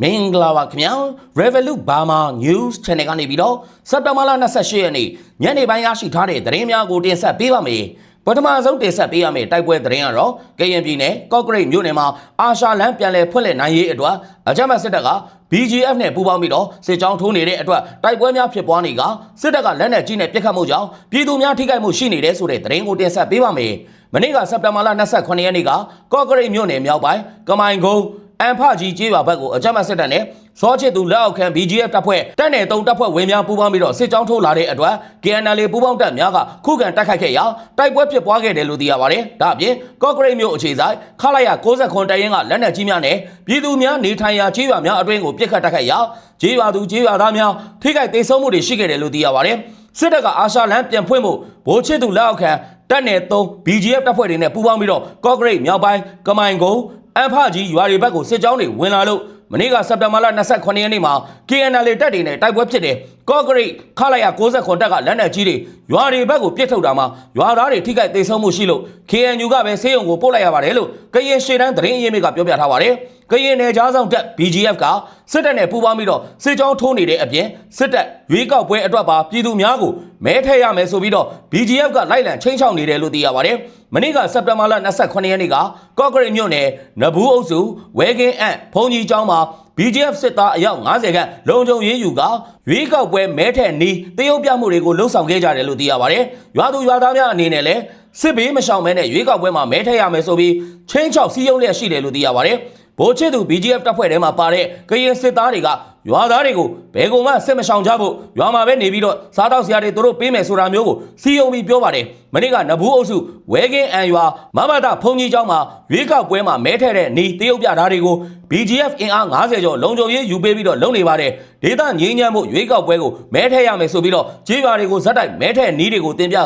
မင်္ဂလာပါခင်ဗျာ Revolut Burma News Channel ကနေပြီးတော့စက်တဘာလ28ရက်နေ့ညနေပိုင်းရရှိထားတဲ့သတင်းများကိုတင်ဆက်ပေးပါမယ်ပထမဆုံးတင်ဆက်ပေးရမယ့်တိုက်ပွဲသတင်းကတော့ကရင်ပြည်နယ်ကော့ကရိတ်မြို့နယ်မှာအာရှလန်ပြန်လည်ဖွင့်လှစ်နိုင်ရေးအတွက်အကြမ်းဖက်စစ်တပ်က BGF နဲ့ပူးပေါင်းပြီးတော့စစ်ကြောင်းထိုးနေတဲ့အတွက်တိုက်ပွဲများဖြစ်ပွားနေကစစ်တပ်ကလက်နက်ကြီးနဲ့ပစ်ခတ်မှုကြောင့်ပြည်သူများထိခိုက်မှုရှိနေတဲ့ဆိုတဲ့သတင်းကိုတင်ဆက်ပေးပါမယ်မနေ့ကစက်တဘာလ28ရက်နေ့ကကော့ကရိတ်မြို့နယ်မြောက်ပိုင်းကမိုင်ကုန်း အန်ဖကြီးကျေးရွာဘက်ကိုအကြမ်းဖက်စစ်တပ်နဲ့စောချစ်သူလက်အောက်ခံ BGF တပ်ဖွဲ့တပ်နယ်တုံတပ်ဖွဲ့ဝင်များပူးပေါင်းပြီးတော့စစ်ကြောင်းထိုးလာတဲ့အတွက် KNL ပူးပေါင်းတပ်များကခုခံတိုက်ခိုက်ခဲ့ရာတိုက်ပွဲဖြစ်ပွားခဲ့တယ်လို့သိရပါတယ်။ဒါအပြင်ကော့ကရိတ်မြို့အခြေဆိုင်ခလာရ69တရင်ကလက်နက်ကြီးများနဲ့ပြည်သူများနေထိုင်ရာကျေးရွာများအတွင်းကိုပြစ်ခတ်တိုက်ခိုက်ရာကျေးရွာသူကျေးရွာသားများထိခိုက်ဒေဆုံးမှုတွေရှိခဲ့တယ်လို့သိရပါတယ်။စစ်တပ်ကအာရှလန်ပြန်ဖွင့်မှုဗိုလ်ချစ်သူလက်အောက်ခံတပ်နယ်3 BGF တပ်ဖွဲ့တွေနဲ့ပူးပေါင်းပြီးတော့ကော့ကရိတ်မြောက်ပိုင်းကမိုင်ကုန်း အန်ဖကြီးရွာတွေဘက်ကိုစစ်ကြောင်းတွေဝင်လာလို့မနေ့ကစက်တင်ဘာလ28ရက်နေ့မှာ KNL တပ်တွေနဲ့တိုက်ပွဲဖြစ်တယ်ကော့ကရိတ်ခလာရ69တပ်ကလက်နက်ကြီးတွေရွာတွေဘက်ကိုပစ်ထုတ်တာမှာရွာသားတွေထိခိုက်ဒေဆုံးမှုရှိလို့ KNU ကပဲဆေးရုံကိုပို့လိုက်ရပါတယ်လို့ကရင်ရှေ့တန်းသတင်းအရင်းမြစ်ကပြောပြထားပါတယ်ကရင်နယ်ကြားဆောင်တပ် BGF ကစစ်တပ်နဲ့ပူးပေါင်းပြီးတော့စစ်ကြောင်းထိုးနေတဲ့အပြင်စစ်တပ်ရွေးကောက်ပွဲအတွက်ပါပြည်သူများကိုမဲထည့်ရမယ်ဆိုပြီးတော့ BGF ကလိုက်လံချင်းချောက်နေတယ်လို့သိရပါတယ်မနေ့ကစက်တင်ဘာလ28ရက်နေ့ကကော့ကရိတ်မြို့နယ်နဘူးအုပ်စုဝဲကင်းအန့်ဘုံကြီးကျောင်းမှာ BGF စစ်သားအယောက်90ခန့်လုံခြုံရေးယူကရွေးကောက်ပွဲမဲထက်နီးတရုတ်ပြမှုတွေကိုလှုံ့ဆော်ခဲ့ကြတယ်လို့သိရပါတယ်။ရွာသူရွာသားများအနေနဲ့လည်းစစ်ဘေးမရှောင်မဲနဲ့ရွေးကောက်ပွဲမှာမဲထက်ရမယ်ဆိုပြီးချင်းချောက်စီးရုံးလျက်ရှိတယ်လို့သိရပါတယ်။ဗိုလ်ချစ်သူ BGF တပ်ဖွဲ့ထဲမှာပါတဲ့ကရင်စစ်သားတွေက ရွာသားတွေကိုဘယ်ကောင်မှစစ်မရှောင်ကြဖို့ရွာမှာပဲနေပြီးတော့စားတောက်စရာတွေသူတို့ပေးမယ်ဆိုတာမျိုးကိုစီယုံပြီးပြောပါတယ်။မနေ့ကနဘူးအုပ်စုဝဲကင်းအန်ရွာမမတာဖုန်ကြီးကျောင်းမှာရွေးကောက်ပွဲမှာမဲထက်တဲ့နီးတရုတ်ပြသားတွေကို BGF အင်အား90ကျော်လုံခြုံရေးယူပေးပြီးတော့လုံနေပါတယ်။ဒေသငြိမ်းချမ်းမှုရွေးကောက်ပွဲကိုမဲထက်ရမယ်ဆိုပြီးတော့ကြေးရွာတွေကိုဇက်တိုက်မဲထက်နီးတွေကိုတင်ပြက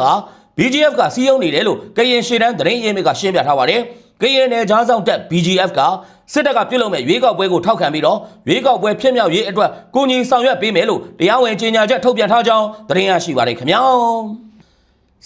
BGF ကစီးရုံးနေတယ်လို့ကရင်ရှေ့တန်းသတင်းရင်းမြစ်ကရှင်းပြထားပါတယ်။ ကရင်နယ်ကြားဆောင်တက် BGF ကစစ်တပ်ကပြုတ်လုံမဲ့ရွေးကောက်ပွဲကိုထောက်ခံပြီးတော့ရွေးကောက်ပွဲဖြစ်မြောက်ရေးအတွက်ကိုကြီးဆောင်ရွက်ပေးမယ်လို့တရားဝင်ကြေညာချက်ထုတ်ပြန်ထားကြောင်းသတင်းရရှိပါတယ်ခင်ဗျာ။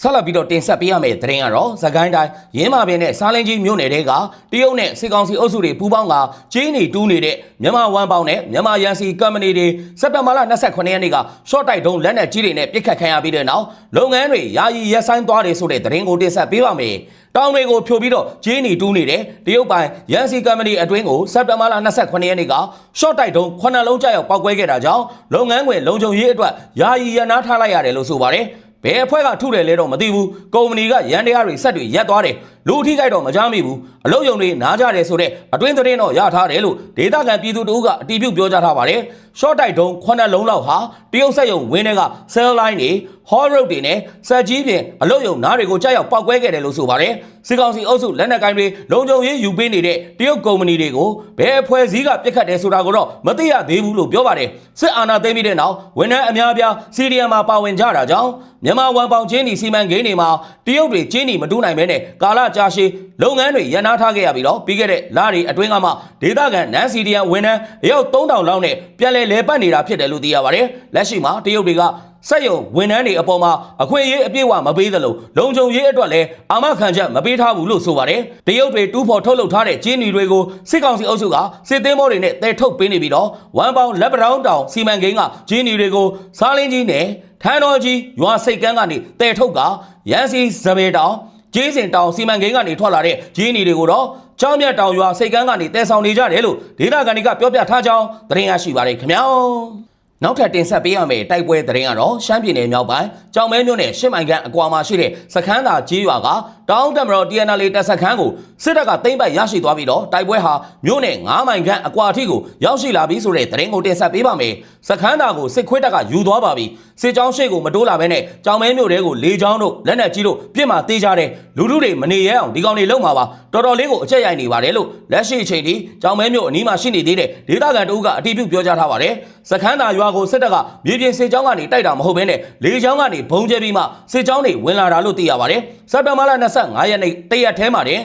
ဆက်လက်ပြီးတော့တင်ဆက်ပေးရမယ့်သတင်းကတော့သကိုင်းတိုင်းရင်းမာပင်နဲ့စားလင်းကြီးမြို့နယ်တွေကတရုတ်နဲ့စစ်ကောင်စီအုပ်စုတွေပူးပေါင်းကကျင်းနေတူးနေတဲ့မြန်မာဝမ်ပေါင်နဲ့မြန်မာရန်စီကမ္ပဏီတွေစက်တင်ဘာလ28ရက်နေ့ကရှော့တိုက်တုံးလက်နက်ကြီးတွေနဲ့ပစ်ခတ်ခံရပြီးတဲ့နောက်လုပ်ငန်းတွေယာယီရက်ဆိုင်သွားတယ်ဆိုတဲ့သတင်းကိုတင်ဆက်ပေးပါမယ်။တောင်တွေကိုဖြိုပြီးတော့ကျင်းနေတူးနေတဲ့တရုတ်ပိုင်ရန်စီကမ္ပဏီအတွင်းကိုစက်တင်ဘာလ28ရက်နေ့ကရှော့တိုက်တုံးခုနှစ်လုံးကြောက်ပောက်ကွဲခဲ့တာကြောင့်လုပ်ငန်းခွင်လုံခြုံရေးအတွက်ယာယီရန်နာထားလိုက်ရတယ်လို့ဆိုပါတယ်။ ဘယ်အဖွဲ့ကထုတယ်လဲတော့မသိဘူးကုမ္ပဏီကရန်တရားတွေဆက်တွေရက်သွားတယ် လူအထိကြိုက်တော့မကြားမိဘူးအလုပ်ယုံတွေနားကြတယ်ဆိုတော့အတွင်းသတင်းတော့ရထားတယ်လို့ဒေတာကန်ပြည်သူတို့ကအတီးပြုတ်ပြောကြားထားပါတယ်ရှော့တိုက်တုံးခုနှစ်လုံးလောက်ဟာတရုတ်ဆက်ယုံဝင်းတွေက cell line တွေ hall road တွေနဲ့ဆက်ကြီးပြင်အလုပ်ယုံနားတွေကိုကြောက်ရောက်ပောက်ကွဲခဲ့တယ်လို့ဆိုပါတယ်စစ်ကောင်စီအုပ်စုလက်နက်ကိုင်းတွေလုံခြုံရေးယူပေးနေတဲ့တရုတ်ကုမ္ပဏီတွေကိုဘယ်အဖွဲ့အစည်းကပြစ်ခတ်တယ်ဆိုတာကိုတော့မသိရသေးဘူးလို့ပြောပါတယ်စစ်အာဏာသိမ်းပြီးတဲ့နောက်ဝန်ထမ်းအများအပြားစီဒီအမ်မှာပါဝင်ကြတာကြောင့်မြန်မာဝန်ပေါင်ချင်းဒီစီမံကိန်းတွေမှာတရုတ်တွေချင်းဒီမတူးနိုင်ဘဲနဲ့ကာလကြာရှည်လုပ်ငန်းတွေရန်နာထားခဲ့ရပြီးတော့ပြီးခဲ့တဲ့လတွေအတွင်းကမှဒေသခံနန်စီဒီအမ်ဝန်ထမ်းအယောက်3000လောက်နဲ့ပြန်လည်လဲပတ်နေတာဖြစ်တယ်လို့သိရပါတယ်လက်ရှိမှာတရုတ်တွေကစက်ရုံဝန်ထမ်းတွေအပေါ်မှာအခွင့်အရေးအပြည့်အဝမပေးသလိုလုံခြုံရေးအတွက်လည်းအာမခံချက်မပေးထားဘူးလို့ဆိုပါတယ်တရုတ်တွေတူးဖော်ထုတ်လုပ်ထားတဲ့ကျင်းနီတွေကိုစစ်ကောင်စီအုပ်စုကစစ်သင်းမောတွေနဲ့တဲထုတ်ပေးနေပြီးတော့ဝမ်ပေါင်လက်ပတောင်းတောင်စီမံကိန်းကကျင်းနီတွေကိုစားလင်းကြီးနဲ့ထန်းတော်ကြီးရွာစိတ်ကန်းကနေတဲထုတ်ကရန်စီစပေတောင် ကျေးစင်တောင်စီမံကိန်းကနေထွက်လာတဲ့ဂျင်းနီတွေကိုတော့ကြောင်းမြတ်တောင်ရွာစိတ်ကန်းကနေတဲဆောင်နေကြတယ်လို့ဒေသခံတွေကပြောပြထားကြောင်းသတင်းရရှိပါတယ်ခင်ဗျာနောက်ထပ်တင်ဆက်ပေးရမယ့်တိုက်ပွဲသတင်းကတော့ရှမ်းပြည်နယ်မြောက်ပိုင်းကြောင်မဲမြို့နယ်ရှစ်မိုင်ခန့်အကွာမှာရှိတဲ့စခန်းသာကြီးရွာက တောင်းတမတော် TNL တပ်စခန်းကိုစစ်တပ်ကသိမ်းပိုက်ရရှိသွားပြီးတော့တိုက်ပွဲဟာမြို့နယ်9မိုင်ခန့်အကွာအထိကိုရောက်ရှိလာပြီဆိုတဲ့သတင်းကိုတင်ဆက်ပေးပါမယ်။စခန်းသာကိုစစ်ခွေးတပ်ကယူသွားပါပြီ။စစ်ကြောင်းရှိကိုမတိုးလာဘဲနဲ့ကြောင်မဲမြို့တဲကိုလေကြောင်းတို့လက်နက်ကြီးတို့ပြစ်မှသေးကြတဲ့လူလူတွေမနေရအောင်ဒီကောင်တွေလုံမှာပါတော်တော်လေးကိုအချက်ရိုက်နေပါတယ်လို့လက်ရှိအချိန်ထိကြောင်မဲမြို့အနီးမှာရှိနေသေးတဲ့ဒေသခံတို့ကအတီးပြုတ်ပြောကြားထားပါတယ်။စခန်းသာရွာကိုစစ်တပ်ကမြေပြင်စစ်ကြောင်းကနေတိုက်တာမဟုတ်ဘဲနဲ့လေကြောင်းကနေဘုံကျဲပြီးမှစစ်ကြောင်းတွေဝင်လာတာလို့သိရပါတယ်။စက်တဘာလ25ရက်နေ့တရက်ထဲမှာတင်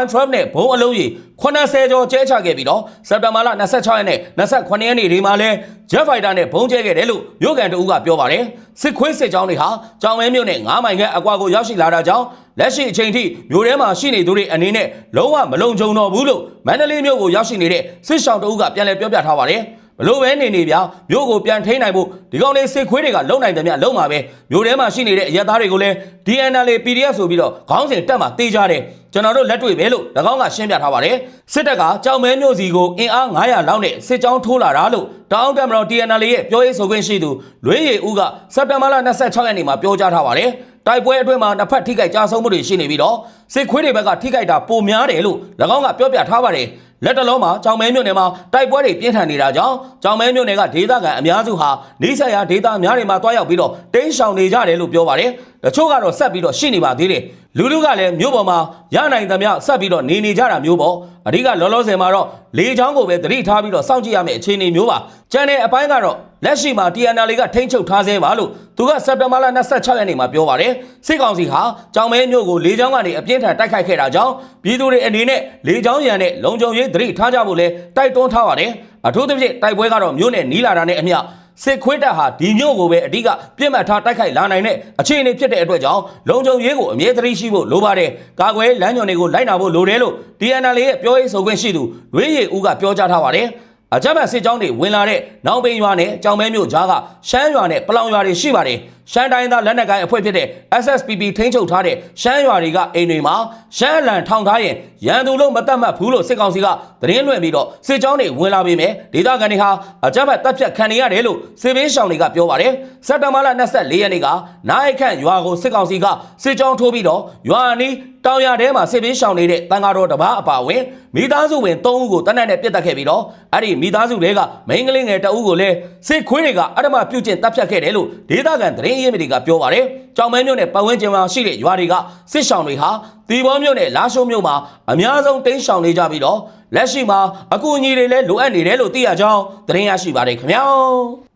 Y12 နဲ့ဘုံအလုံးကြီး80ကျော်ကျဲချခဲ့ပြီးတော့စက်တဘာလ26ရက်နဲ့28ရက်နေ့ဒီမှာလဲ Jet Fighter နဲ့ဘုံကျဲခဲ့တယ်လို့မြို့ကန်တအူးကပြောပါတယ်စစ်ခွေးစစ်ကြောင်းတွေဟာကြောင်မဲမြို့နဲ့9မိုင်ခန့်အကွာကိုရောက်ရှိလာတာကြောင့်လက်ရှိအချိန်ထိမြို့ထဲမှာရှိနေသူတွေအနေနဲ့လုံးဝမလုံခြုံတော့ဘူးလို့မန္တလေးမြို့ကိုရောက်ရှိနေတဲ့စစ်ရှောင်းတအူးကပြန်လည်ပြောပြထားပါတယ် ဘလို့ပဲနေနေဗျာမြို့ကိုပြန်ထိန်းနိုင်ဖို့ဒီကောင်လေးစစ်ခွေးတွေကလုံနိုင်တယ်မြလုံမှာပဲမြို့ထဲမှာရှိနေတဲ့အရက်သားတွေကိုလည်း DNL PDF ဆိုပြီးတော့ခေါင်းစဉ်တက်မှာတေးကြတယ်ကျွန်တော်တို့လက်တွေ့ပဲလို့၎င်းကရှင်းပြထားပါတယ်စစ်တပ်ကကြောင်မဲမြို့စီကိုအင်အား900လောက်နဲ့စစ်ကြောင်းထိုးလာတာလို့တောင်တမတော် DNL ရဲ့ပြောရေးဆိုခွင့်ရှိသူလွေးရည်ဦးကစက်တင်ဘာလ26ရက်နေ့မှာပြောကြားထားပါတယ်တိုက်ပွဲအတွင်းမှာနှစ်ဖက်ထိခိုက်ကြဆုံးမှုတွေရှိနေပြီးတော့စစ်ခွေးတွေဘက်ကထိခိုက်တာပိုများတယ်လို့၎င်းကပြောပြထားပါတယ် လက်တလုံးမှာကြောင်မဲမြို့နယ်မှာတိုက်ပွဲတွေပြင်းထန်နေတာကြောင့်ကြောင်မဲမြို့နယ်ကဒေသခံအများစုဟာနေဆက်ရာဒေသများတွေမှာတွားရောက်ပြီးတော့တင်းရှောင်နေကြတယ်လို့ပြောပါတယ်။တချို့ကတော့ဆက်ပြီးတော့ရှိနေပါသေးတယ်။လူလူကလည်းမြို့ပေါ်မှာရနိုင်သမျှဆက်ပြီးတော့နေနေကြတာမျိုးပေါ့။အဓိကလောလောဆယ်မှာတော့လေချောင်းကိုပဲသတိထားပြီးတော့စောင့်ကြည့်ရမယ့်အခြေအနေမျိုးပါ။ကျန်တဲ့အပိုင်းကတော့လက်ရှိမှာ TNL ကထိန်းချုပ်ထားသေးပါလို့သူကစက်တင်ဘာလ26ရက်နေ့မှာပြောပါတယ်။စစ်ကောင်စီဟာကြောင်မဲမြို့ကိုလေချောင်းကနေအပြင်းထန်တိုက်ခိုက်ခဲ့တာကြောင့်ပြည်သူတွေအနေနဲ့လေချောင်းရံနဲ့လုံခြုံရေးသတိထားကြဖို့လဲတိုက်တွန်းထားပါတယ်။အထူးသဖြင့်တိုက်ပွဲကတော့မြို့နယ်နီးလာတာနဲ့အမျှစစ်ခွေးတပ်ဟာဒီမြို့ကိုပဲအဓိကပြစ်မှတ်ထားတိုက်ခိုက်လာနိုင်တဲ့အခြေအနေဖြစ်တဲ့အတွက်ကြောင့်လုံခြုံရေးကိုအမြဲတမ်းရှိဖို့လိုပါတယ်။ကာကွယ်လမ်းညွန်တွေကိုလိုက်နာဖို့လိုတယ်လို့ DNL ရဲ့ပြောရေးဆိုခွင့်ရှိသူလွေးရည်ဦးကပြောကြားထားပါတယ်။ အကြမ်းဖက်စစ်ကြောင်းတွေဝင်လာတဲ့နောင်ပိန်ရွာနဲ့ကြောင်မဲမြို့ကြားကရှမ်းရွာနဲ့ပလောင်ရွာတွေရှိပါတယ်။ ရှမ်းတိုင်းသားလက်နက်ကိုင်အဖွဲ့ဖြစ်တဲ့ SSPP ထိန်းချုပ်ထားတဲ့ရှမ်းရွာတွေကအိမ်တွေမှာရှမ်းအလံထောင်ထားရင်ရန်သူလို့မတတ်မှတ်ဘူးလို့စစ်ကောင်စီကသတင်းလွှင့်ပြီးတော့စစ်ကြောင်းတွေဝင်လာပြီးမြဲဒေသခံတွေဟာအကြမ်းဖက်တပ်ဖြတ်ခံနေရတယ်လို့စစ်ဘေးရှောင်တွေကပြောပါတယ်။စက်တဘာလ24ရက်နေ့ကနိုင်ခန့်ရွာကိုစစ်ကောင်စီကစစ်ကြောင်းထိုးပြီးတော့ရွာအနီးတောင်ရထဲမှာစစ်ဘေးရှောင်နေတဲ့တန်ဃာတော်တစ်ပါးအပါအဝင်မိသားစုဝင်3ဦးကိုတနက်နဲ့ပြစ်တက်ခဲ့ပြီးတော့အဲ့ဒီမိသားစုတွေကမိန်းကလေးငယ်တအုပ်ကိုလည်းစစ်ခွေးတွေကအဓမ္မပြုတ်ကျင့်တပ်ဖြတ်ခဲ့တယ်လို့ဒေသခံသတင်းရင်းမြစ်တွေကပြောပါတယ်။ကြောင်မဲမြို့နယ်ပတ်ဝန်းကျင်မှာရှိတဲ့ရွာတွေကစစ်ရှောင်တွေဟာတီဘောမြို့နယ်လာရှိုးမြို့မှာအများဆုံးတိမ်းရှောင်နေကြပြီးတော့လက်ရှိမှာအကူအညီတွေလည်းလိုအပ်နေတယ်လို့သိရကြောင်းသတင်းရရှိပါတယ်ခင်ဗျာ။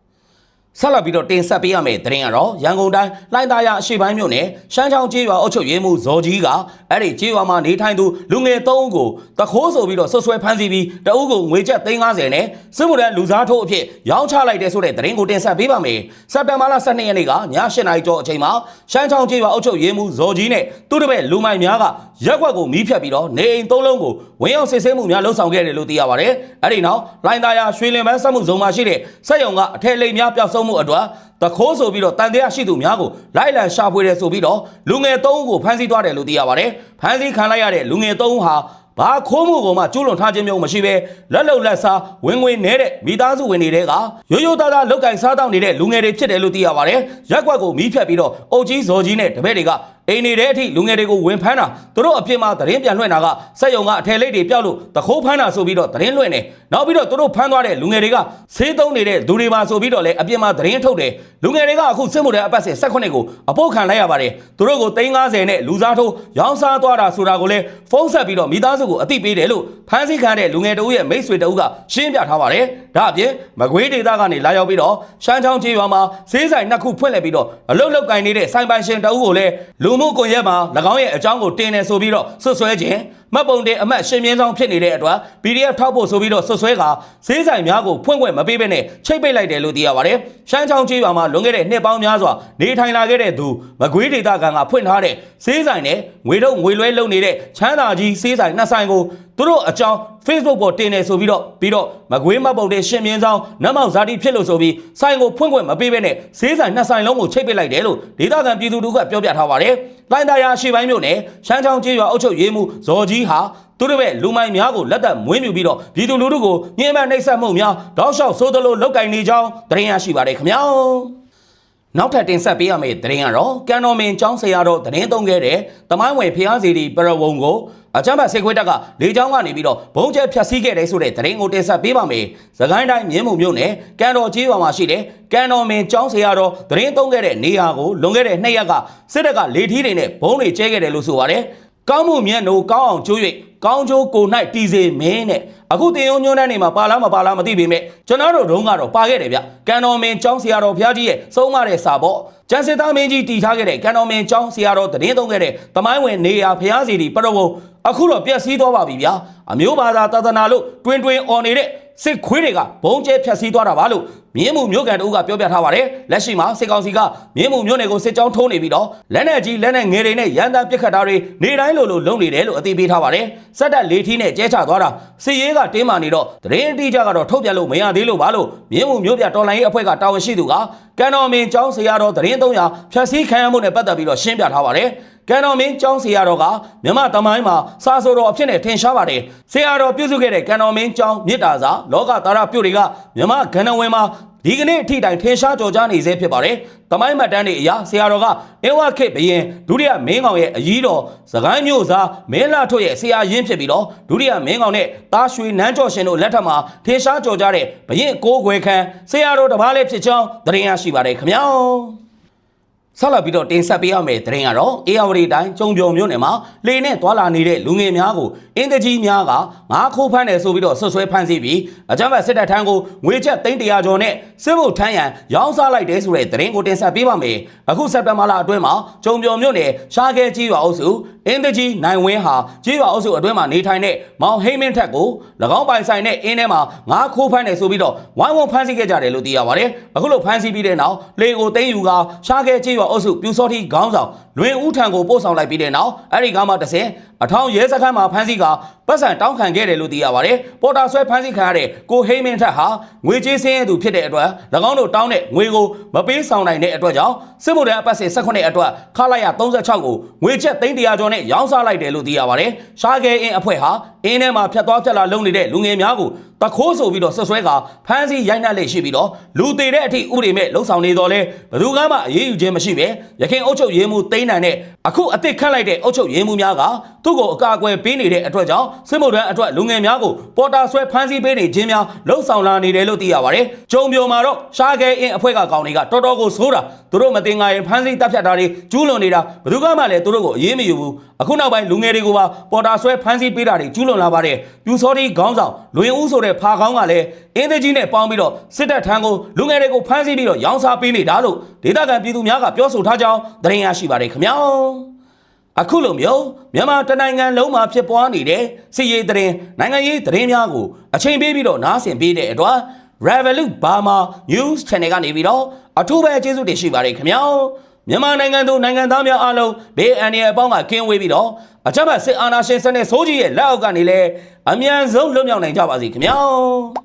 ဆက်လက်ပြီးတော့တင်ဆက်ပေးရမယ့်သတင်းကတော့ရန်ကုန်တိုင်းလှိုင်းသားရအရှိပိုင်းမြို့နယ်ရှမ်းချောင်းကျေးရွာအုပ်ချုပ်ရေးမှူးဇော်ကြီးကအဲ့ဒီကျေးရွာမှာနေထိုင်သူလူငယ်၃ဦးကိုတခိုးဆိုပြီးတော့ဆွဆွဲဖမ်းဆီးပြီးတအုပ်ကိုငွေကျပ်350နဲ့စစ်မှုထမ်းလူစားထိုးအဖြစ်ရောင်းချလိုက်တဲ့ဆိုတဲ့သတင်းကိုတင်ဆက်ပေးပါမယ်စက်တင်ဘာလ12ရက်နေ့ကည8နာရီကျော်အချိန်မှာရှမ်းချောင်းကျေးရွာအုပ်ချုပ်ရေးမှူးဇော်ကြီးနဲ့သူ့တပည့်လူမိုင်များကရက်ွက်ကိုမီးဖြတ်ပြီးတော့နေအိမ်၃လုံးကိုဝင်းအောင်စစ်ဆေးမှုများလှုပ်ဆောင်ခဲ့တယ်လို့သိရပါတယ်အဲ့ဒီနောက်လှိုင်းသားရရွှေလင်ပန်းစက်မှုဇုံမှာရှိတဲ့စက်ရုံကအထက်လိမ်များပျောက်ဆုံးမှုအတွက်တခိုးဆိုပြီးတော့တန်တရားရှိသူများကိုလိုက်လံရှာဖွေတယ်ဆိုပြီးတော့လူငယ်၃ဦးကိုဖမ်းဆီးသွားတယ်လို့သိရပါတယ်။ဖမ်းဆီးခံလိုက်ရတဲ့လူငယ်၃ဦးဟာဘာခိုးမှုကိုမှကျူးလွန်ထားခြင်းမျိုးမရှိဘဲလက်လုံလက်စားဝင်ငွေနေတဲ့မိသားစုဝင်တွေကရိုးရိုးသားသားလောက်ကင်စားတောင်းနေတဲ့လူငယ်တွေဖြစ်တယ်လို့သိရပါတယ်။ရက်ကွက်ကိုမီးဖြတ်ပြီးတော့အုတ်ကြီးဇော်ကြီးနဲ့တပည့်တွေကအိမ်နေတဲ့အထိလူငယ်တွေကိုဝင်ဖမ်းတာသူတို့အပြစ်မှာသတင်းပြန်လွှင့်တာကစက်ယုံကအထယ်လိတ်တွေပြောက်လို့တခိုးဖမ်းတာဆိုပြီးတော့သတင်းလွှင့်တယ်နောက်ပြီးတော့သူတို့ဖမ်းသွားတဲ့လူငယ်တွေကဆေးသုံးနေတဲ့သူတွေပါဆိုပြီးတော့လည်းအပြစ်မှာသတင်းထုတ်တယ်လူငယ်တွေကအခုစစ်မှုတဲ့အပတ်စဉ်18ကိုအပုတ်ခံလိုက်ရပါတယ်သူတို့ကို350နဲ့လူစားထိုးရောင်းစားသွားတာဆိုတာကိုလည်းဖုန်းဆက်ပြီးတော့မိသားစုကိုအသိပေးတယ်လို့ဖမ်းဆီးခံတဲ့လူငယ်တအုပ်ရဲ့မိတ်ဆွေတအုပ်ကရှင်းပြထားပါတယ်ဒါအပြင်မကွေးဒေသကနေလာရောက်ပြီးတော့ရှမ်းချောင်းကြီးရွာမှာဈေးဆိုင်နှစ်ခုဖွင့်လိုက်ပြီးတော့အလုတ်လောက်ကင်နေတဲ့ဆိုင်ပိုင်ရှင်တအုပ်ကိုလည်းလူမှုကွန်ရက်မှာ၎င်းရဲ့အကြောင်းကိုတင်နေဆိုပြီးတော့ဆွဆွဲခြင်း မှတ်ပုံတင်အမတ်ရှင်မြင်းဆောင်ဖြစ်နေတဲ့အတွက် PDF ထောက်ဖို့ဆိုပြီးတော့ဆွဆွဲကဈေးဆိုင်များကိုဖွင့်ခွင့်မပေးဘဲနဲ့ချိတ်ပိတ်လိုက်တယ်လို့သိရပါတယ်။ရှမ်းချောင်းကြီးရွာမှာလွန်ခဲ့တဲ့နှစ်ပေါင်းများစွာနေထိုင်လာခဲ့တဲ့သူမကွေးဒေသခံကဖွင့်ထားတဲ့ဈေးဆိုင်နဲ့ငွေတော့ငွေလွှဲလုပ်နေတဲ့ချမ်းသာကြီးဈေးဆိုင်နှစ်ဆိုင်ကိုသူတို့အကြောင်း Facebook ပေါ်တင်နေဆိုပြီးတော့ပြီးတော့မကွေးမပုံတဲ့ရှင်မြင်းဆောင်နတ်မောက်ဇာတိဖြစ်လို့ဆိုပြီးဆိုင်ကိုဖွင့်ခွင့်မပေးဘဲနဲ့ဈေးဆိုင်နှစ်ဆိုင်လုံးကိုချိတ်ပိတ်လိုက်တယ်လို့ဒေသခံပြည်သူတို့ကပြောပြထားပါတယ်။ လိုင်းသားရရှေ့ပိုင်းမြို့နယ်ရှမ်းချောင်းကျေးရွာအုပ်ချုပ်ရေးမှူးဇော်ကြီးဟာသူတို့ရဲ့လူမိုင်များကိုလက်သက်မွေးမြူပြီးတော့ပြည်သူလူထုကိုညှဉ်းပန်းနှိပ်စက်မှုများတောက်လျှောက်ဆိုးသလိုလောက်ကင်နေကြောင်းသတင်းရရှိပါတယ်ခင်ဗျာ။နောက်ထပ်တင်ဆက်ပေးရမယ့်သတင်းကတော့ကန်တော်မင်ကျောင်းဆရာတော်သတင်းသုံးခဲ့တဲ့တမိုင်းဝယ်ဖျားစီဒီပရဝုံကို အချမ်းဘတ်စေခွေးတက်ကလေချောင်းကနေပြီးတော့ဘုံကျဲဖြတ်စည်းခဲ့တယ်ဆိုတဲ့သတင်းကိုတင်ဆက်ပေးပါမယ်။သခိုင်းတိုင်းမြင်းမှုမြို့နယ်ကန်တော်ကြီးရွာမှာရှိတဲ့ကန်တော်မင်ကျောင်းဆရာတော်သတင်းသုံးခဲ့တဲ့နေရာကိုလွန်ခဲ့တဲ့နှစ်ရက်ကစစ်တပ်ကလေထီးတွေနဲ့ဘုံတွေကျဲခဲ့တယ်လို့ဆိုပါတယ်။ ကောင်းမှုမြတ်နိုးကောင်းအောင်ကျိုး၍ကောင်းကျိုးကို၌တည်စေမင်းနဲ့အခုတင်ယုံညွန်းတဲ့နေမှာပါလားမပါလားမသိပေမဲ့ကျွန်တော်တို့တုန်းကတော့ပါခဲ့တယ်ဗျကံတော်မင်းကျောင်းဆရာတော်ဘုရားကြီးရဲ့ဆုံးမတဲ့စာပေါ့ကျန်စစ်သားမင်းကြီးတည်ထားခဲ့တဲ့ကံတော်မင်းကျောင်းဆရာတော်တည်င်းသုံးခဲ့တဲ့တမိုင်းဝင်နေရာဘုရားစီတီပရဝုံအခုတော့ပြည့်စည်သွားပါပြီဗျာအမျိုးဘာသာသာသနာလို့တွင်တွင်អော်နေတဲ့ စစ်ခွေးတွေကဘုံကျဲဖြတ်စည်းသွားတာပါလို့မြင်းမှုမျိုးကန်တို့ကပြောပြထားပါတယ်လက်ရှိမှာစစ်ကောင်စီကမြင်းမှုမျိုးနယ်ကိုစစ်ကြောင်းထိုးနေပြီးတော့လက်နက်ကြီးလက်နက်ငယ်တွေနဲ့ရန်တမ်းပစ်ခတ်တာတွေနေတိုင်းလိုလိုလုပ်နေတယ်လို့အသိပေးထားပါတယ်စက်တက်လေးထီးနဲ့ကျဲချသွားတာစစ်ရေးကတင်းမာနေတော့တရင်အတိအကျကတော့ထုတ်ပြလို့မရသေးလို့ပါလို့မြင်းမှုမျိုးပြတော်လိုင်းရေးအဖွဲ့ကတာဝန်ရှိသူကကန်တော်မင်းကျောင်းဆရာတော်တရင်300ဖြတ်စည်းခံရမှုနဲ့ပတ်သက်ပြီးတော့ရှင်းပြထားပါတယ် ကံတော်မင်းကျောင်းဆရာတော်ကမြမတမိုင်းမှာစာဆိုတော်အဖြစ်နဲ့ထင်ရှားပါတယ်ဆရာတော်ပြုစုခဲ့တဲ့ကံတော်မင်းကျောင်းမြစ်တာစာလောကသာရပြုတ်တွေကမြမကဏ္ဍဝင်မှာဒီကနေ့အထိတိုင်ထင်ရှားကြော်ကြားနေစေဖြစ်ပါတယ်။တမိုင်းမှတ်တမ်းတွေအရာဆရာတော်ကအင်းဝခေတ်ဘရင်ဒုတိယမင်းကောင်ရဲ့အကြီးတော်စကိုင်းမျိုးသားမင်းလာထွတ်ရဲ့ဆရာရင်းဖြစ်ပြီးတော့ဒုတိယမင်းကောင်နဲ့တားရွှေနန်းကျော်ရှင်တို့လက်ထက်မှာထင်ရှားကြော်ကြားတဲ့ဘရင်ကိုးခွေခန်းဆရာတော်တစ်ပါးလေးဖြစ်ကြောင်းသတင်းရရှိပါတယ်ခင်ဗျာ။ ဆက်လက်ပြီးတော့တင်ဆက်ပေးရမယ့်သတင်းကတော့အေယာဝတီတိုင်းကျုံပြုံမြို့နယ်မှာလေနဲ့သွာလာနေတဲ့လူငယ်များကိုအင်းတကြီးများကငါးခိုးဖမ်းတယ်ဆိုပြီးတော့ဆွဆွဲဖမ်းဆီးပြီးအကြမ်းဖက်စစ်တပ်ထမ်းကိုငွေချက်300ကျော်နဲ့စစ်မှုထမ်းရန်ရောင်းစားလိုက်တယ်ဆိုတဲ့သတင်းကိုတင်ဆက်ပေးပါမယ်။အခုစက်တင်ဘာလအတွင်းမှာကျုံပြုံမြို့နယ်ရှားခဲကြီးရွာအုပ်စုအင်းတကြီးနိုင်ဝင်းဟာကြီးရွာအုပ်စုအတွင်းမှာနေထိုင်တဲ့မောင်ဟိမင်းထက်ကို၎င်းပိုင်ဆိုင်တဲ့အင်းထဲမှာငါးခိုးဖမ်းတယ်ဆိုပြီးတော့ဝိုင်းဝန်းဖမ်းဆီးခဲ့ကြတယ်လို့သိရပါတယ်။အခုလိုဖမ်းဆီးပြီးတဲ့နောက်လေကိုသိမ်းယူကရှားခဲကြီးရွာအုပ်စုပြူစောတိခေါင်းဆောင်လွင်ဦးထံကိုပို့ဆောင်လိုက်ပြီးတဲ့နောက်အဲ့ဒီကမှတစ်ဆင့်အထောင်ရဲစခန်းမှာဖမ်းဆီးကပတ်စံတောင်းခံခဲ့တယ်လို့သိရပါတယ်။ပေါ်တာဆွဲဖမ်းဆီးခံရတဲ့ကိုဟိမင်းထက်ဟာငွေကြေးစင်းရဲသူဖြစ်တဲ့အတွက်၎င်းတို့တောင်းတဲ့ငွေကိုမပေးဆောင်နိုင်တဲ့အတွက်ကြောင့်စစ်မှုထမ်းအပတ်စဉ်18အတွက်ခလာရ36ကိုငွေချက်300ကျော်နဲ့ရောင်းစားလိုက်တယ်လို့သိရပါတယ်။ရှားကဲအင်းအဖွဲ့ဟာအင်းထဲမှာဖြတ်သွားဖြတ်လာလုပ်နေတဲ့လူငယ်များကိုတခိုးဆိုပြီးတော့ဆွဆွဲကဖမ်းဆီးရိုက်နှက်လေးရှိပြီးတော့လူသေးတဲ့အထိဥပဒေမဲ့လှုံ့ဆော်နေတော်လဲဘယ်သူမှအရေးယူခြင်းမရှိပဲရခင်အုပ်ချုပ်ရေးမှုတိမ့်နိုင်တဲ့အခုအစ်စ်ခတ်လိုက်တဲ့အုပ်ချုပ်ရေးမှုများကသူ့ကိုအကာအကွယ်ပေးနေတဲ့အတွက်ကြောင့်စစ်မှုထမ်းအတွက်လူငယ်များကိုပေါ်တာဆွဲဖမ်းဆီးပေးနေခြင်းများလှုံ့ဆော်လာနေတယ်လို့သိရပါတယ်။ကျုံပြိုမှာတော့ရှားကဲအင်းအဖွဲ့ကကောင်တွေကတော်တော်ကိုဆိုးတာသူတို့မတင်ငါရင်ဖမ်းဆီးတပ်ဖြတ်တာတွေကျူးလွန်နေတာဘယ်သူမှလည်းသူတို့ကိုအရေးမယူဘူး။အခုနောက်ပိုင်းလူငယ်တွေကိုပါပေါ်တာဆွဲဖမ်းဆီးပေးတာတွေကျူးလွန်လာပါတယ်။ပြူစောတိခေါင်းဆောင်လွင်ဦးဆိုတဲ့ဖာခေါင်းကလည်း အင်းသေးကြီးနဲ့ပေါင်းပြီးတော့စစ်တပ်ထံကိုလူငယ်တွေကိုဖမ်းဆီးပြီးတော့ရောင်းစားပေးနေတာလို့ဒေသခံပြည်သူများကပြောဆိုထားကြောင်းသတင်းရရှိပါတယ်ခင်ဗျာ။အခုလိုမျိုးမြန်မာတနိုင်ငံလုံးမှာဖြစ်ပွားနေတဲ့စစ်ရေးသတင်းနိုင်ငံရေးသတင်းများကိုအချိန်ပေးပြီးတော့နားဆင်ပေးတဲ့အတွက် Revolut Burma News Channel ကနေပြီးတော့အထူးပဲကျေးဇူးတင်ရှိပါတယ်ခင်ဗျာမြန်မာနိုင်ငံသူနိုင်ငံသားများအားလုံးဘေးအန္တရာယ်အပေါင်းကကင်းဝေးပြီးတော့အကြမ်းဖက်စစ်အာဏာရှင်စနစ်ဆိုးကြီးရဲ့လက်အောက်ကနေလည်းအမြန်ဆုံးလွတ်မြောက်နိုင်ကြပါစေခင်ဗျာ